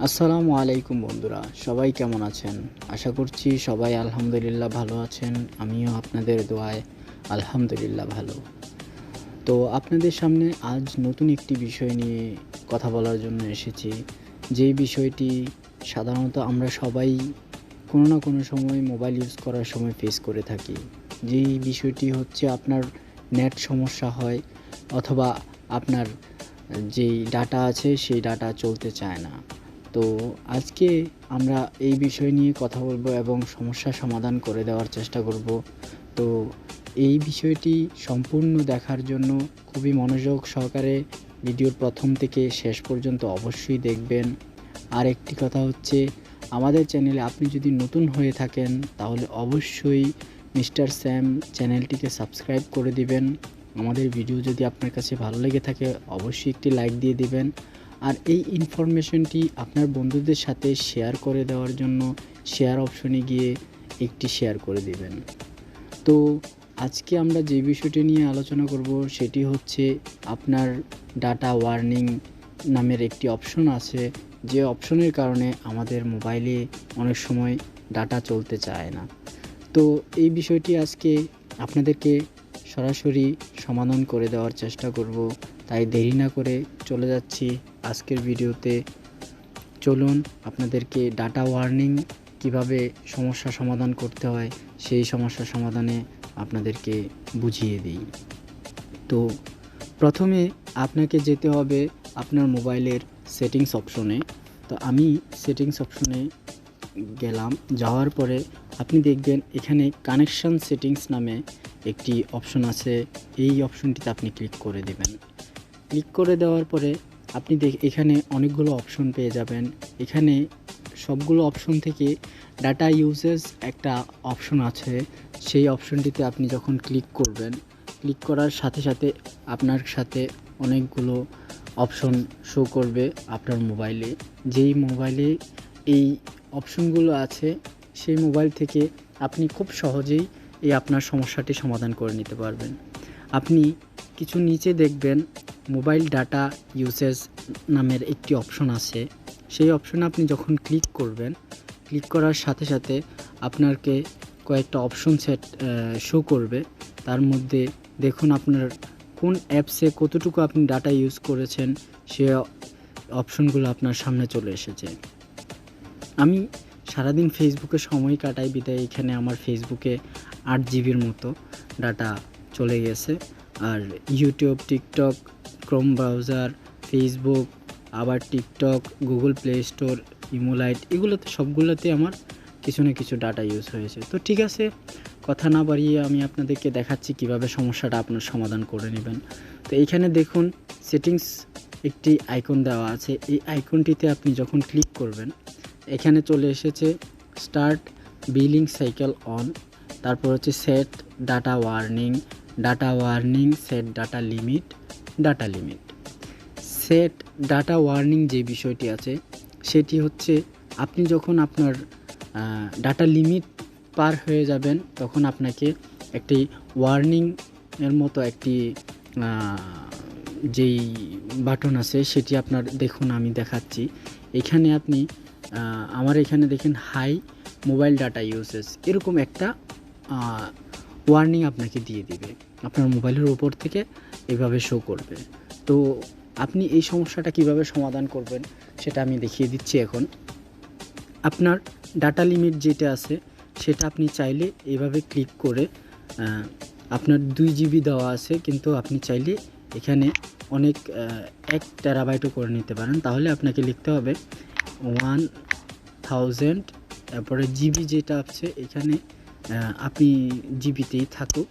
আসসালামু আলাইকুম বন্ধুরা, সবাই কেমন আছেন? আশা করছি সবাই আলহামদুলিল্লাহ ভালো আছেন, আমিও আপনাদের দোয়ায় আলহামদুলিল্লাহ ভালো। তো আপনাদের সামনে আজ নতুন একটি বিষয় নিয়ে কথা বলার জন্য এসেছি। যেই বিষয়টি সাধারণত আমরা সবাই কোনো না কোনো সময় মোবাইল ইউজ করার সময় ফেস করে থাকি। যেই বিষয়টি হচ্ছে আপনার নেট সমস্যা হয় অথবা আপনার যেই ডাটা আছে সেই ডাটা চলতে চায় না। তো আজকে আমরা এই বিষয় নিয়ে কথা বলব এবং সমস্যা সমাধান করে দেওয়ার চেষ্টা করব। তো এই বিষয়টি সম্পূর্ণ দেখার জন্য খুবই মনোযোগ সহকারে ভিডিওর প্রথম থেকে শেষ পর্যন্ত অবশ্যই দেখবেন। আর একটি কথা হচ্ছে, আমাদের চ্যানেলে আপনি যদি নতুন হয়ে থাকেন, তাহলে অবশ্যই মিস্টার স্যাম চ্যানেলটিকে সাবস্ক্রাইব করে দিবেন। আমাদের ভিডিও যদি আপনার কাছে ভালো লেগে থাকে, অবশ্যই একটি লাইক দিয়ে দিবেন। আর এই ইনফরমেশনটি আপনার বন্ধুদের সাথে শেয়ার করে দেওয়ার জন্য শেয়ার অপশনে গিয়ে একটি শেয়ার করে দিবেন। তো আজকে আমরা যে বিষয়টি নিয়ে আলোচনা করব সেটি হচ্ছে আপনার ডাটা ওয়ার্নিং নামের একটি অপশন আছে। যে অপশনের কারণে আমাদের মোবাইলে অনেক সময় ডাটা চলতে চায় না। তো এই বিষয়টি আজকে আপনাদেরকে সরাসরি সমাধান করে দেওয়ার চেষ্টা করব। তাই দেরি না করে চলে যাচ্ছি। আজকের ভিডিওতে চলুন আপনাদেরকে ডাটা ওয়ার্নিং কীভাবে সমস্যা সমাধান করতে হয়, সেই সমস্যা সমাধানে আপনাদেরকে বুঝিয়ে দিই। তো প্রথমে আপনাকে যেতে হবে আপনার মোবাইলের সেটিংস অপশনে তো আমি সেটিংস অপশনে গেলাম, যাওয়ার পরে আপনি দেখবেন এখানে কানেকশন সেটিংস নামে একটি অপশন আছে, এই অপশনটিতে আপনি ক্লিক করে দেবেন। ক্লিক করে দেওয়ার পরে আপনি দেখ, এখানে অনেকগুলো অপশন পেয়ে যাবেন। এখানে সবগুলো অপশন থেকে ডাটা ইউজেস একটা অপশন আছে। সেই অপশনটিতে আপনি যখন ক্লিক করবেন ক্লিক করার সাথে সাথে আপনার সাথে অনেকগুলো অপশন শো করবে আপনার মোবাইলে যেই মোবাইলে এই অপশনগুলো আছে, সেই মোবাইল থেকে আপনি খুব সহজেই এই আপনার সমস্যাটি সমাধান করে নিতে পারবেন। আপনি কিছু নিচে দেখবেন মোবাইল ডাটা ইউসেজ নামের একটি অপশন আছে। সেই অপশনে আপনি যখন ক্লিক করবেন ক্লিক করার সাথে সাথে আপনাকে কয়েকটা অপশন সেট শো করবে। তার মধ্যে দেখুন আপনার কোন অ্যাপসে কতটুকু আপনি ডাটা ইউজ করেছেন, সে অপশনগুলো আপনার সামনে চলে এসেছে। আমি সারাদিন ফেসবুকে সময় কাটাই, বিদায়, এখানে আমার ফেসবুকে আট জিবির মতো ডাটা চলে গেছে। আর YouTube TikTok Chrome browser Facebook আবার TikTok Google Play Store imo lite এগুলোতে সবগুলোতে আমার কিছু না কিছু ডাটা ইউজ হয়েছে। তো ঠিক আছে, কথা না বাড়িয়ে আমি আপনাদেরকে দেখাচ্ছি কীভাবে সমস্যাটা আপনার সমাধান করে নেবেন। তো এইখানে দেখুন সেটিংস একটি আইকন দেওয়া আছে। এই আইকনটিতে আপনি যখন ক্লিক করবেন, এখানে চলে এসেছে স্টার্ট বিলিং সাইকেল অন তারপর হচ্ছে set data warning data warning set data limit data limit set data warning যে বিষয়টি আছে, সেটি হচ্ছে আপনি যখন আপনার ডাটা লিমিট পার হয়ে যাবেন, তখন আপনাকে একটি ওয়ার্নিং এর মতো একটি যেই বাটন আছে, সেটি আপনার, দেখুন আমি দেখাচ্ছি। এখানে আপনি আমার এখানে দেখেন হাই মোবাইল ডাটা ইউসেস এরকম একটা ওয়ার্নিং আপনাকে দিয়ে দিবে। আপনার মোবাইলের উপর থেকে এভাবে শো করবে। তো আপনি এই সমস্যাটা কীভাবে সমাধান করবেন সেটা আমি দেখিয়ে দিচ্ছি এখন। আপনার ডাটা লিমিট যেটা আছে, সেটা আপনি চাইলে এভাবে ক্লিক করে আপনার দুই জিবি দেওয়া আছে, কিন্তু আপনি চাইলে এখানে অনেক এক টেরাবাইটও করে নিতে পারেন। তাহলে আপনাকে লিখতে হবে ওয়ান থাউজেন্ড তারপরে জিবি যেটা আছে, এখানে আপনি জিবিতেই থাকুক।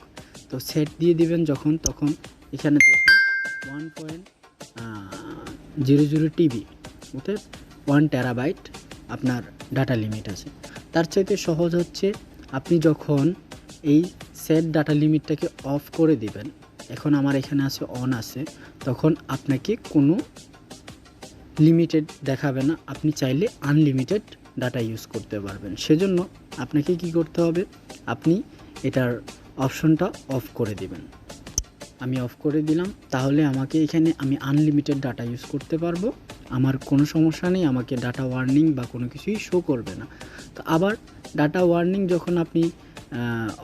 তো সেট দিয়ে দিবেন যখন, তখন এখানে দেখুন one point zero zero TB অর্থাৎ ওয়ান টেরাবাইট আপনার ডাটা লিমিট আছে। তার চাইতে সহজ হচ্ছে আপনি যখন এই সেট ডাটা লিমিটটাকে অফ করে দিবেন, এখন আমার এখানে আছে অন আছে, তখন আপনাকে কোনো লিমিটেড দেখাবে না। আপনি চাইলে আনলিমিটেড ডাটা ইউজ করতে পারবেন। সেজন্য আপনাকে কি করতে হবে? আপনি এটার অপশনটা অফ করে দিবেন। আমি অফ করে দিলাম। তাহলে আমাকে এখানে আমি আনলিমিটেড ডাটা ইউজ করতে পারব। আমার কোনো সমস্যা নেই, আমাকে ডাটা ওয়ার্নিং বা কোনো কিছুই শো করবে না। তো আবার ডাটা ওয়ার্নিং যখন আপনি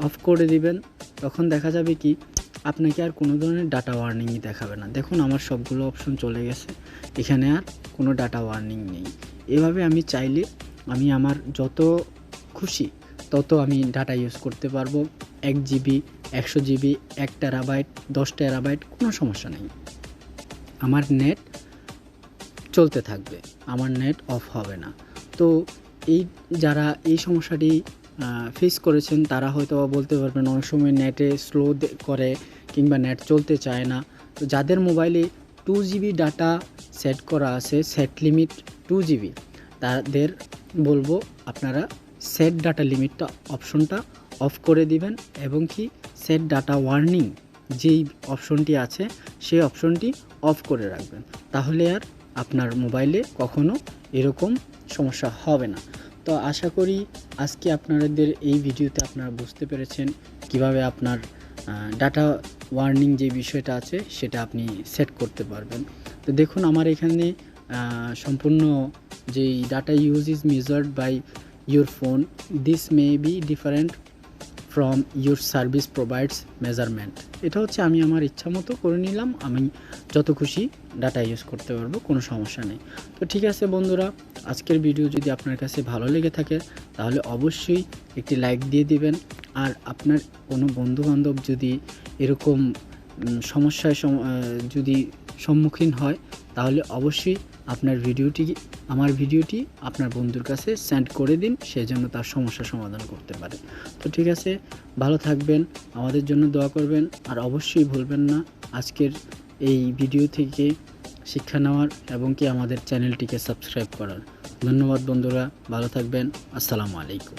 অফ করে দিবেন, তখন দেখা যাবে কি, আপনাকে আর কোনো ধরনের ডাটা ওয়ার্নিংই দেখাবে না। দেখুন, আমার সবগুলো অপশন চলে গেছে। এখানে আর কোনো ডাটা ওয়ার্নিং নেই। এভাবে আমি চাইলে আমি আমার যত খুশি তত আমি ডাটা ইউজ করতে পারব। এক জিবি একশো জিবি এক টেরাবাইট দশ টেরাবাইট কোনো সমস্যা নেই। আমার নেট চলতে থাকবে। আমার নেট অফ হবে না। তো এই যারা এই সমস্যাটি ফেস করেছেন, তারা হয়তো বলতে পারবেন অনেক সময় নেটে স্লো করে কিংবা নেট চলতে চায় না। তো যাদের মোবাইলে টু জিবি ডাটা সেট করা আছে সেট লিমিট টু জিবি তাদের বলব আপনারা সেট ডাটা লিমিটটা অপশনটা অফ করে দিবেন এবং কি সেট ডাটা ওয়ার্নিং যেই অপশনটি আছে সেই অপশনটি অফ করে রাখবেন। তাহলে আর আপনার মোবাইলে কখনো এরকম সমস্যা হবে না। তো আশা করি আজকে আপনাদের এই ভিডিওতে আপনারা বুঝতে পেরেছেন কীভাবে আপনার ডাটা ওয়ার্নিং যে বিষয়টা আছে সেটা আপনি সেট করতে পারবেন। তো দেখুন আমার এখানে সম্পূর্ণ যেই data use is measured by your phone this may be different from your service provides measurement এটা হচ্ছে আমি আমার ইচ্ছা মতো করে নিলাম। আমি যত খুশি ডাটা ইউজ করতে পারব, কোনো সমস্যা নেই। তো ঠিক আছে বন্ধুরা, আজকের ভিডিও যদি আপনার কাছে ভালো লেগে থাকে, তাহলে অবশ্যই একটি লাইক দিয়ে দিবেন। আর আপনার কোনো বন্ধুবান্ধব যদি এরকম সমস্যায় যদি সম্মুখীন হয়, তাহলে অবশ্যই আপনার ভিডিওটি, আমার ভিডিওটি আপনার বন্ধুর কাছে সেন্ড করে দিন, সে যেন তার সমস্যা সমাধান করতে পারে। তো ঠিক আছে, ভালো থাকবেন, আমাদের জন্য দোয়া করবেন, আর অবশ্যই ভুলবেন না, আজকের এই ভিডিও থেকে শিক্ষা নেওয়ার এবং কি আমাদের চ্যানেলটিকে সাবস্ক্রাইব করার। ধন্যবাদ বন্ধুরা, ভালো থাকবেন, আসসালামু আলাইকুম।